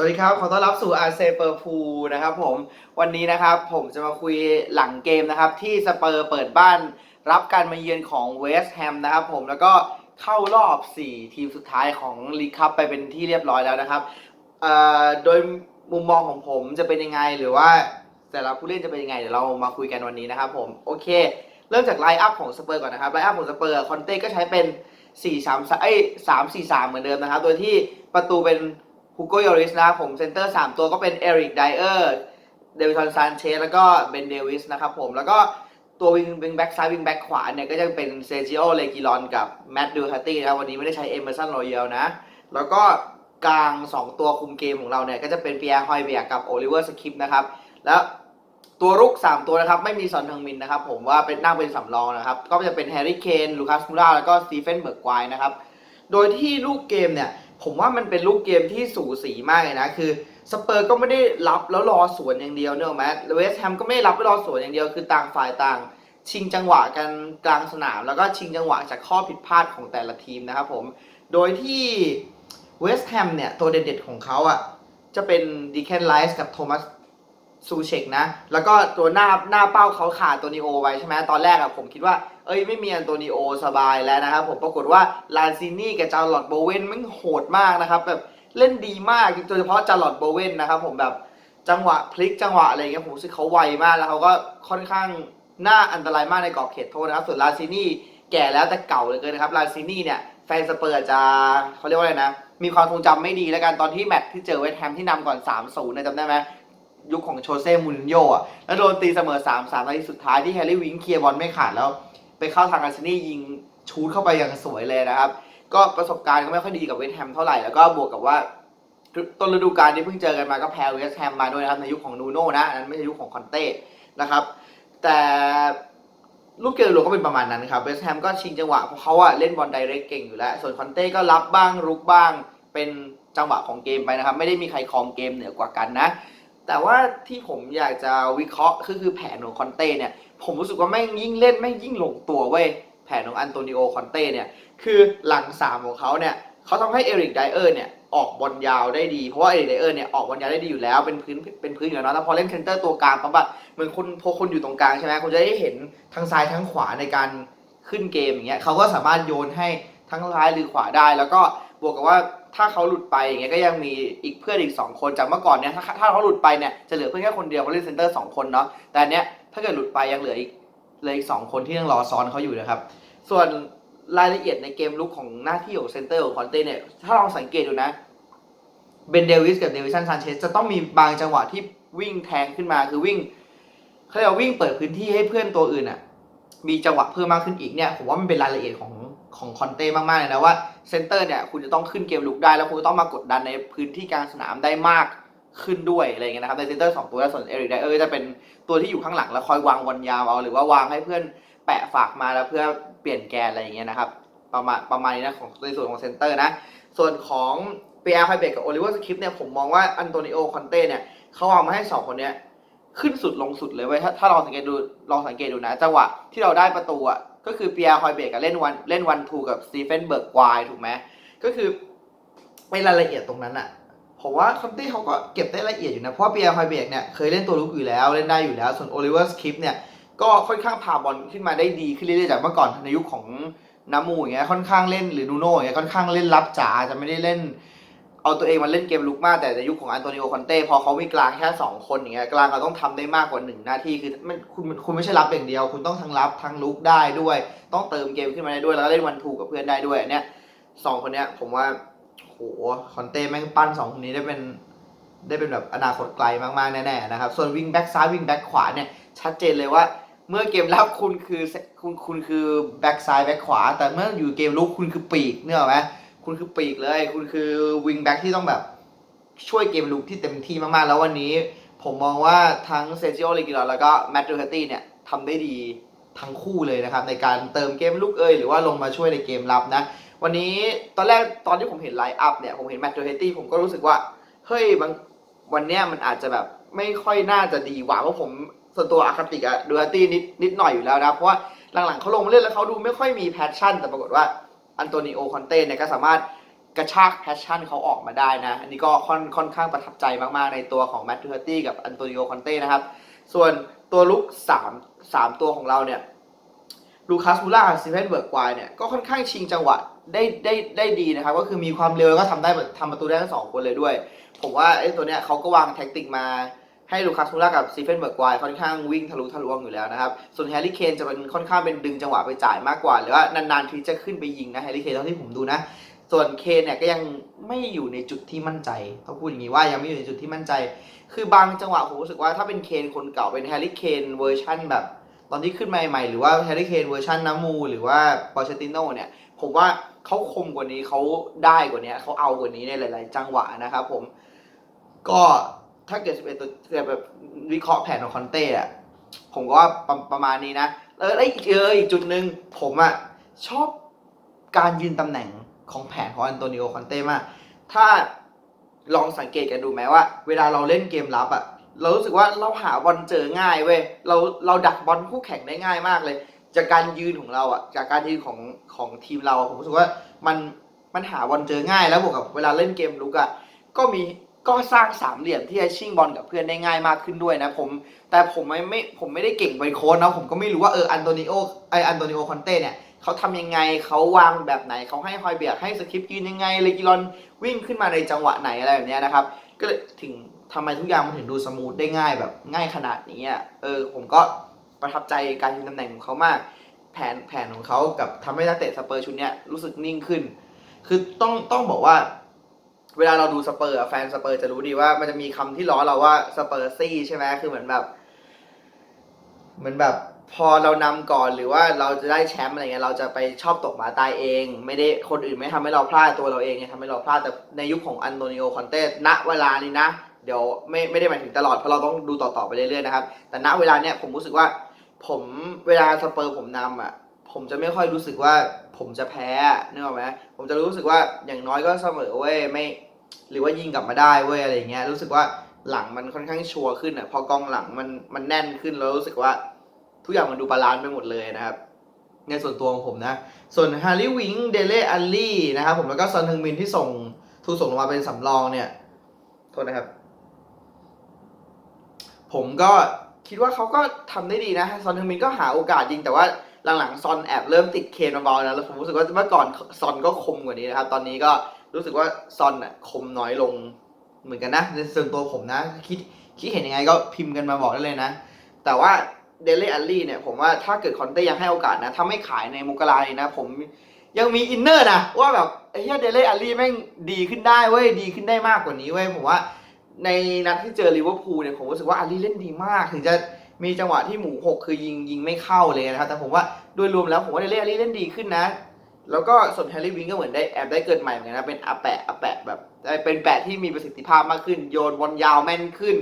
สวัสดีครับ ขอต้อนรับสู่อาเซเปอร์พูนะครับผม วันนี้นะครับผมจะมาคุยหลังเกมนะครับ ที่สเปอร์เปิดบ้านรับการมาเยือนของเวสต์แฮมนะครับผมแล้วก็เข้ารอบ 4 ทีมสุดท้ายของลีกคัพไปเป็นที่เรียบร้อยแล้วนะครับโดยมุมมองของผมจะเป็นยังไงหรือว่าแต่ละผู้เล่นจะเป็นยังไงเดี๋ยวเรามาคุยกันวันนี้นะครับผม โอเค เริ่มจากไลน์อัพของสเปอร์ก่อนนะครับไลน์อัพของสเปอร์คอนเต้ก็ใช้เป็น4 3 3เอ้ย3 4 3 เหมือนเดิมนะครับ โดยที่ประตูเป็น ฮูโกโยริสนะครับผมเซนเตอร์3ตัวก็เป็นเอริกไดเออร์เดวิสันซานเชสแล้วก็เบนเดวิสนะครับผมแล้วก็ตัววิงวิงแบ็กซ้ายวิงแบ็กขวาเนี่ยก็จะเป็นเซจิโอเลกิลอนกับแมตต์ดูฮาตี้นะครับวันนี้ไม่ได้ใช้เอเมอร์สันโรเยลนะ แล้วก็กลาง 2 ตัวคุมเกมของเราเนี่ย ก็จะเป็นเปียร์ฮอยเบียกับโอลิเวอร์สคิปนะครับ แล้วตัวรุก 3 ตัวนะครับ ไม่มีซอนทังมินนะครับ ผมว่าเป็นนั่งเป็นสำรองนะครับ ก็จะเป็นแฮร์รี่เคนลูคัสมูราแล้วก็สตีเฟนเบิร์กไวน์นะครับ โดยที่ลูกเกมเนี่ย ผมว่ามันเป็นลูกเกมที่สูสีมากเลยนะ คือสเปอร์ก็ไม่ได้รับแล้วรอสวนอย่างเดียวเนอะแมเวสแฮมก็ไม่ได้รับแล้วรอสวนอย่างเดียวคือต่างฝ่ายต่าง ชิงจังหวะกันกลางสนาม แล้วก็ชิงจังหวะจากข้อผิดพลาดของแต่ละทีมนะครับผมโดยที่เวสต์แฮมเนี่ยตัวเด็ดๆของเขาอะจะเป็นดีแคนไลส์กับโทมัส ซูเชกนะ แล้วก็ตัวหน้าหน้าเป้าเขาขาดตัวนีโอไว้ใช่ไหมตอนแรกอะผมคิดว่าเอ้ยไม่มีอันโตนิโอสบายแล้วนะครับผมปรากฏว่าลานซินี่กับจาร์ลอตโบเวนมันโหดมากนะครับแบบเล่นดีมากโดยเฉพาะจาร์ลอตโบเวนนะครับผมแบบจังหวะพลิกจังหวะอะไรเงี้ยผมรู้สึกเขาไวมากแล้วเขาก็ค่อนข้างน่าอันตรายมากในกรอบเขตโทษนะครับส่วนลานซินี่แก่แล้วแต่เก่าเหลยเกินนะครับลานซินี่เนี่ยแฟนสเปอร์จะเขาเรียกว่าอะไรนะมีความทรงจำไม่ดีแล้วกันตอนที่แมตช์ที่เจอเวสต์แฮมที่นำก่อน3-0นะจำได้ไหม ยุคของโชเซ่มูรินโญ่อะแล้วโดนตีเสมอ3-3นาทีสุดท้ายที่แฮร์รี่วิงเคลียร์บอลไม่ขาดแล้ว ไปเข้าทางอาร์เซนี่ยิงชูดเข้าไปอย่างสวยเลยนะครับ ก็ประสบการณ์ก็ไม่ค่อยดีกับเวสต์แฮมเท่าไหร่แล้วก็บวกกับว่าต้นฤดูกาลที่เพิ่งเจอกันมาก็แพ้เวสต์แฮมมาด้วยนะครับในยุคของนูโน่นะอันนั้นไม่ใช่ยุคของคอนเต้นะครับ แต่ลูกเกมหลวงก็เป็นประมาณนั้นครับเวสต์แฮมก็ชิงจังหวะเพราะเขาอะเล่นบอลไดเรกเก่งอยู่แล้ว ส่วนคอนเต้ก็รับบ้างรุกบ้างเป็นจังหวะของเกมไปนะครับ ไม่ได้มีใครครองเกมเหนือกว่ากันนะ แต่ว่าที่ผมอยากจะวิเคราะห์คือคือแผนของคอนเต้เนี่ย ผมรู้สึกว่าแม่งยิ่งเล่นแม่งยิ่งลงตัวเว้ยแผนของอันโตนิโอคอนเต้เนี่ย คือหลังสามของเขาเนี่ยเขาทำให้เอริกไดเออร์เนี่ยออกบอลยาวได้ดี เพราะว่าเอริกไดเออร์เนี่ยออกบอลยาวได้ดีอยู่แล้วเป็นพื้นเป็นพื้นอยู่แล้วเนาะพอเล่นเซนเตอร์ตัวกลางปั๊บอะเหมือนคนพอคนอยู่ตรงกลางใช่ไหมคุณจะได้เห็นทั้งซ้ายทั้งขวาในการขึ้นเกมอย่างเงี้ยเขาก็สามารถโยนให้ทั้งซ้ายหรือขวาได้แล้วก็ บวกกับว่าถ้าเขาหลุดไปอย่างเงี้ยก็ยังมีอีกเพื่อนอีกสองคนจากเมื่อก่อนเนี่ยถ้าถ้าเขาหลุดไปเนี่ยจะเหลือเพื่อนแค่คนเดียวเขาเล่นเซนเตอร์สองคนเนาะแต่อันเนี้ยถ้าเกิดหลุดไปยังเหลืออีกเหลยอีกสองคนที่ยังรอซ้อนเขาอยู่นะครับ ส่วนรายละเอียดในเกมลุกของหน้าที่ของเซนเตอร์ของคอนเต้เนี่ยถ้าลองสังเกตดูนะเบนเดวิสกับเดวิสันซานเชสจะต้องมีบางจังหวะที่วิ่งแทงขึ้นมาคือวิ่งเขาเรียกว่าวิ่งเปิดพื้นที่ให้เพื่อนตัวอื่นอะมีจังหวะเพิ่มมากขึ้นอีกเนี่ยผมว่ามันเป็นรายละเอียดของ ของคอนเต้มากๆเลยนะว่าเซนเตอร์เนี่ยคุณจะต้องขึ้นเกมลุกได้แล้วคุณต้องมากดดันในพื้นที่กลางสนามได้มากขึ้นด้วยอะไรเงี้ยนะครับในเซนเตอร์สองตัวแล้วส่วนเอริกไดเออร์จะเป็นตัวที่อยู่ข้างหลังแล้วคอยวางบอลยาวเอาหรือว่าวางให้เพื่อนแปะฝากมาแล้วเพื่อเปลี่ยนแกนอะไรอย่างเงี้ยนะครับประมาณประมาณนี้นะของในส่วนของเซนเตอร์นะส่วนของเปียร์ไฮเบกกับโอลิเวอร์สคริปเนี่ยผมมองว่าอันโตนิโอคอนเต้เนี่ยเขาเอามาให้สองคนเนี้ยขึ้นสุดลงสุดเลยเว้ยถ้าถ้าลองสังเกตดูลองสังเกตดูนะจังหวะที่เราได้ประตูอะ ก็คือเปียร์ไฮเบกกับเล่นวันเล่นวันทูกับสตีเฟนเบิร์กไวถูกไหมก็คือในรายละเอียดตรงนั้นอะผมว่าคอนเต้เขาก็เก็บได้ละเอียดอยู่นะ เพราะเปียร์ฮอยเบกเนี่ยเคยเล่นตัวลุกอยู่แล้วเล่นได้อยู่แล้ว ส่วนโอลิเวอร์สคริปเนี่ยก็ค่อนข้างพาบอลขึ้นมาได้ดีขึ้นเรื่อยๆจากเมื่อก่อนในยุคของนามูอย่างเงี้ยค่อนข้างเล่นหรือนูโน่อย่างเงี้ยค่อนข้างเล่นรับจ๋าจะไม่ได้เล่น เอาตัวเองมาเล่นเกมลุกมากแต่ในยุคของอันโตนิโอคอนเต้พอเขามีกลางแค่2คนอย่างเงี้ยกลางเราต้องทำได้มากกว่าหนึ่งหน้าที่คือไม่คุณคุณไม่ใช่รับอย่างเดียว คุณต้องทั้งรับทั้งลุกได้ด้วย ต้องเติมเกมขึ้นมาได้ด้วย แล้วก็เล่นวันทูกกับเพื่อนได้ด้วยเนี้ยสองคนเนี้ยผมว่าโหคอนเต้แม่งปั้นสองคนนี้ได้เป็นได้เป็นแบบอนาคตไกลมากๆแน่ๆนะครับส่วนวิ่งแบ็กซ้ายวิ่งแบ็กขวาเนี่ยชัดเจนเลยว่าเมื่อเกมรับคุณคือคุณคุณคือแบ็กซ้ายแบ็กขวา แต่เมื่ออยู่เกมลุกคุณคือปีกเนี่ยหรอไหม คุณคือปีกเลย คุณคือวิงแบ็กที่ต้องแบบช่วยเกมลุกที่เต็มที่มากๆ แล้ววันนี้ ผมมองว่าทั้งเซจิโอเลกิลอแล้วก็แมตต์ดูฮตี้เนี่ยทำได้ดีทั้งคู่เลยนะครับ ในการเติมเกมลุกเอยหรือว่าลงมาช่วยในเกมรับนะ วันนี้ตอนแรกตอนที่ผมเห็นไลน์อัพเนี่ย ผมเห็นแมตต์ดูฮตี้ผมก็รู้สึกว่า เฮ้ยบางวันเนี้ยมันอาจจะแบบไม่ค่อยน่าจะดีกว่าเพราะผมส่วนตัวอคติกอะดูอาตี้นิดนิดหน่อยอยู่แล้วนะเพราะว่าหลังๆเขาลงมาเล่นแล้วเขาดูไม่ค่อยมีแพชชั่น แต่ปรากฏว่า อันโตนิโอคอนเต้เนี่ยก็สามารถกระชากแพชชั่นเขาออกมาได้นะ อันนี้ก็ค่อนค่อนข้างประทับใจมากๆ ในตัวของแมตต์ทูเฮอร์ตี้กับอันโตนิโอคอนเต้นะครับ ส่วนตัวลุกสามสามตัวของเราเนี่ยลูคัสมูล่าซิเวนเบิร์กควายเนี่ยก็ค่อนข้างชิงจังหวะได้ได้ได้ดีนะครับ ก็คือมีความเร็วแล้วก็ทำได้ทำประตูได้ทั้งสองคนเลยด้วย ผมว่าไอ้ตัวเนี้ยเขาก็วางแท็กติกมา ให้ลูคัสมูล่ากับซีเฟนเบิร์กไวค่อนข้างวิ่งทะลุทะลวงอยู่แล้วนะครับ ส่วนแฮร์รี่เคนจะเป็นค่อนข้างเป็นดึงจังหวะไปจ่ายมากกว่า หรือว่านานๆทีจะขึ้นไปยิงนะแฮร์รี่เคนเท่าที่ผมดูนะ ส่วนเคนเนี่ยก็ยังไม่อยู่ในจุดที่มั่นใจต้องพูดอย่างนี้ว่ายังไม่อยู่ในจุดที่มั่นใจ คือบางจังหวะผมรู้สึกว่าถ้าเป็นเคนคนเก่าเป็นแฮร์รี่เคนเวอร์ชั่นแบบตอนที่ขึ้นมาใหม่ๆหรือว่าแฮร์รี่เคนเวอร์ชันน้ำมู หรือว่าปอเชติโน่เนี่ย ผมว่าเขาคมกว่านี้เขาได้กว่านี้เขาเอากว่านี้ในหลาย ๆ จังหวะนะครับผมก็ ถ้าเกิด11ตัวเกิดแบบวิเคราะห์แผนของคอนเต้อะผมก็ว่าประประมาณนี้นะเออแล้วอีกเอออีกจุดหนึ่งผมอะชอบการยืนตำแหน่งของแผนของอันโตนิโอคอนเต้มาก ถ้าลองสังเกตกันดูไหมว่า เวลาเราเล่นเกมรับอะเรารู้สึกว่าเราหาบอลเจอง่ายเว้ยเราเราดักบอลคู่แข่งได้ง่ายมากเลย จากการยืนของเราอะจากการยืนของของทีมเราผมรู้สึกว่ามันมันหาบอลเจอง่ายแล้วบวกกับเวลาเล่นเกมลุกอะก็มี ก็สร้างสามเหลี่ยมที่จะชิงบอลกับเพื่อนได้ง่ายมากขึ้นด้วยนะผม แต่ผมไม่ไม่ผมไม่ได้เก่งเป็นโค้ชนะผมก็ไม่รู้ว่าเอออันโตนิโอไออันโตนิโอคอนเต้เนี่ยเขาทำยังไงเขาวางแบบไหนเขาให้ฮอยเบียกให้สคริปต์ยืนยังไงเลกิลอนวิ่งขึ้นมาในจังหวะไหนอะไรแบบนี้นะครับ ก็เลยถึงทำไมทุกอย่างมันถึงดูสมูทได้ง่ายแบบง่ายขนาดนี้อะเออผมก็ประทับใจการยืนตำแหน่งของเขามาก แผนแผนของเขากับทำให้นักเตะสเปอร์ชุดเนี้ยรู้สึกนิ่งขึ้น คือต้องต้องบอกว่า เวลาเราดูสเปอร์แฟนสเปอร์จะรู้ดีว่ามันจะมีคำที่ล้อเราว่าสเปอร์ซี่ใช่ไหมคือเหมือนแบบเหมือนแบบพอเรานำก่อนหรือว่าเราจะได้แชมป์อะไรเงี้ยเราจะไปชอบตกหมาตายเอง ไม่ได้คนอื่นไม่ทำให้เราพลาดตัวเราเองเนี่ยทำให้เราพลาดแต่ในยุคของอันโตนิโอคอนเต้ณเวลานี้นะ เดี๋ยวไม่ไม่ได้หมายถึงตลอดเพราะเราต้องดูต่อๆไปเรื่อยๆนะครับ แต่ณเวลาเนี้ยผมรู้สึกว่า ผมเวลาสเปอร์ผมนำอะ ผมจะไม่ค่อยรู้สึกว่า ผมจะแพ้นึกออกไหมผมจะรู้สึกว่าอย่างน้อยก็เสมอเว้ยไม่ หรือว่ายิงกลับมาได้เว้ยอะไรเงี้ยรู้สึกว่าหลังมันค่อนข้างชัวร์ขึ้นอะพอกองหลังมันมันแน่นขึ้นแล้วรู้สึกว่า ทุกอย่างมันดูบาลานซ์ไปหมดเลยนะครับ ในส่วนตัวของผมนะ ส่วนฮาร์รี่วิงเดเล่อัลลี่นะครับผมแล้วก็ซอนฮึงมินที่ส่งถูกส่งลงมาเป็นสำรองเนี่ยโทษนะครับ ผมก็คิดว่าเขาก็ทำได้ดีนะซอนฮึงมินก็หาโอกาสยิงแต่ว่า หลังๆซอนแอบเริ่มติดเคนเบาๆนะแล้วผมรู้สึกว่าเมื่อก่อนซอนก็คมกว่านี้นะครับ ตอนนี้ก็รู้สึกว่าซอนอะคมน้อยลงเหมือนกันนะในส่วนตัวผมนะ คิดคิดเห็นยังไงก็พิมพ์กันมาบอกได้เลยนะ แต่ว่าเดล e อัลลี่เนี่ยผมว่าถ้าเกิดคอนเต้ยังให้โอกาสนะ ถ้าไม่ขายในมกราเลยนะ ผมยังมีอินเนอร์นะว่าแบบไอ้เหี้ยเดล e อัลลี่แม่งดีขึ้นได้เว้ยดีขึ้นได้มากกว่านี้เว้ยผมว่าในนัดที่เจอลิเวอร์พูลเนี่ยผมรู้สึกว่าอัลลี่เล่นดีมาก ถึงจะ มีจังหวะที่หมูหกคือยิงยิงไม่เข้าเลยนะครับ แต่ผมว่าโดยรวมแล้วผมว่าเดล e อัลลี่เล่นดีขึ้นนะ แล้วก็ส่วนแฮร์รี่วิงก็เหมือนได้แอบได้เกิดใหม่เหมือนกันนะเป็นอาแปะอาแปะแบบเป็นแปะที่มีประสิทธิภาพมากขึ้น โยนบอลยาวแม่นขึ้น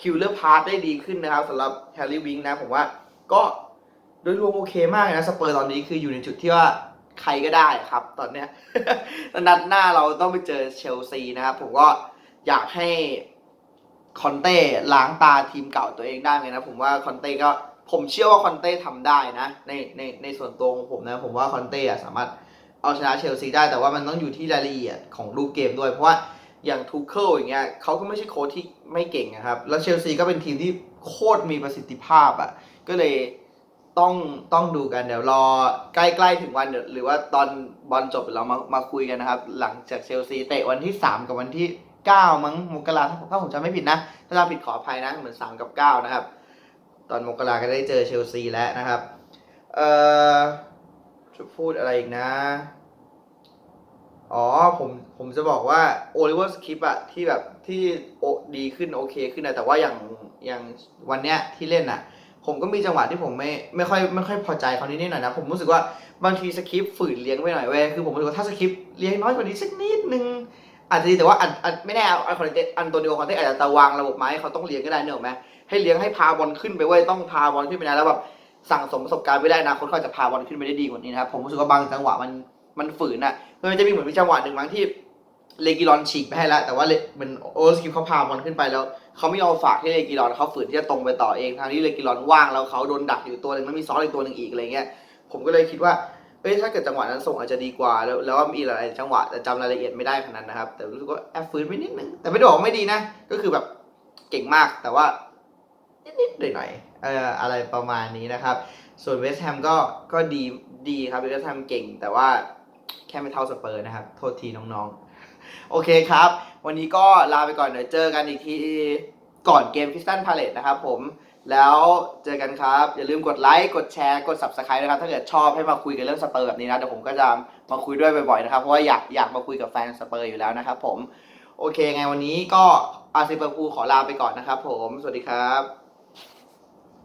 คิวเลอร์พาร์ได้ดีขึ้นนะครับสำหรับแฮร์รี่วิงนะผมว่าก็โดยรวมโอเคมากนะสเปอร์ตอนนี้คืออยู่ในจุดที่ว่าใครก็ได้ครับ ตอนเนี้ยนัดหน้าเราต้องไปเจอเชลซีนะครับผมก็อยากให้ คอนเต้ล้างตาทีมเก่าตัวเองได้ไหมนะ ผมว่าคอนเต้ก็ผมเชื่อว่าคอนเต้ทำได้นะ ในในในส่วนตัวของผมนะ ผมว่าคอนเต้สามารถเอาชนะเชลซีได้แต่ว่ามันต้องอยู่ที่รายละเอียดของรูปเกมด้วย เพราะว่าอย่างทูเคิลอย่างเงี้ยเขาก็ไม่ใช่โค้ชที่ไม่เก่งนะครับ แล้วเชลซีก็เป็นทีมที่โคตรมีประสิทธิภาพอะ่ะก็เลย ต้องต้องดูกันเดี๋ยวรอใกล้ๆถึงวันเดี๋ยวหรือว่าตอนบอลจบเรามามาคุยกันนะครับ หลังจากเชลซีเตะวันที่ 3 กับวันที่ 9 มั้งมกราถ้าผมจำไม่ผิดนะ ถ้าจำผิดขออภัยนะ เหมือน 3 กับ 9 นะครับ ตอนมกราก็ได้เจอเชลซีแล้วนะครับ เอ่อจะพูดอะไรอีกนะ อ๋อผมผมจะบอกว่าโอลิเวอร์สคริปอะที่แบบที่โอดีขึ้นโอเคขึ้นนะแต่ว่าอย่างอย่างวันเนี้ยที่เล่นอะ ผมก็มีจังหวะที่ผมไม่ไม่ค่อยไม่ค่อยพอใจเขานิดหน่อยนะผมรู้สึกว่าบางทีสคริปต์ฝืนเลี้ยงไปหน่อยเว้ยคือผมรู้สึกว่าถ้าสคริปต์เลี้ยงน้อยกว่านี้สักนิดนึงอาจจะดีแต่ว่าอันอันไม่แน่อันคอนเตอันโตนิโอคอนเทนต์อาจจะตะวางระบบไม้เขาต้องเลี้ยงก็ได้เนอะไหมให้เลี้ยงให้พาบอลขึ้นไปเว้ยต้องพาบอลขึ้นไปนะแล้วแบบสั่งสมประสบการณ์ไปได้นะคนเขาจจะพาบอลขึ้นไปได้ดีกว่านี้นะครับผมรู้สึกว่าบางจังหวะมันมันฝืนอะมันจะมีเหมือนมีจังหวะหนึ่งมั้งที่ เลกิรอนฉีกไปให้แล้ว แต่ว่าเหมือนโอสกิมเขาพาบอลขึ้นไปแล้วเขาไม่ยอมฝากให้เลกิรอนเขาฝืนที่จะตรงไปต่อเองทางที่เลกิรอนว่างแล้วเขาโดนดักอยู่ตัวหนึ่งแล้วมีซ้อนอีกตัวหนึ่งอีกอะไรเงี้ยผมก็เลยคิดว่าเอ้ยถ้าเกิดจังหวะนั้นส่งอาจจะดีกว่า แล้วแล้วมีหลายจังหวะแต่จำรายละเอียดไม่ได้ขนาดนั้นนะครับ แต่รู้สึกว่าแอบฟื้นไปนิดนึงแต่ไม่ได้บอกไม่ดีนะ ก็คือแบบเก่งมากแต่ว่านิดๆหน่อยๆเอ่ออะไรประมาณนี้นะครับ ส่วนเวสต์แฮมก็ก็ดีดีครับเวสต์แฮมเก่ง แต่ว่าแค่ไม่เท่าสเปอร์นะครับ โทษทีน้องๆ โอเคครับ วันนี้ก็ลาไปก่อนเดี๋ยวเจอกันอีกทีก่อนเกมพิสตันพาเลตนะครับผมแล้วเจอกันครับ อย่าลืมกดไลค์กดแชร์กด subscribe นะครับ ถ้าเกิดชอบให้มาคุยกันเรื่องสเปอร์แบบนี้นะเดี๋ยวผมก็จะมาคุยด้วยบ่อยๆนะครับ เพราะว่าอยากอยากมาคุยกับแฟนสเปอร์อยู่แล้วนะครับผม โอเคไงวันนี้ก็อาร์เซเปอร์พูขอลาไปก่อนนะครับผม สวัสดีครับ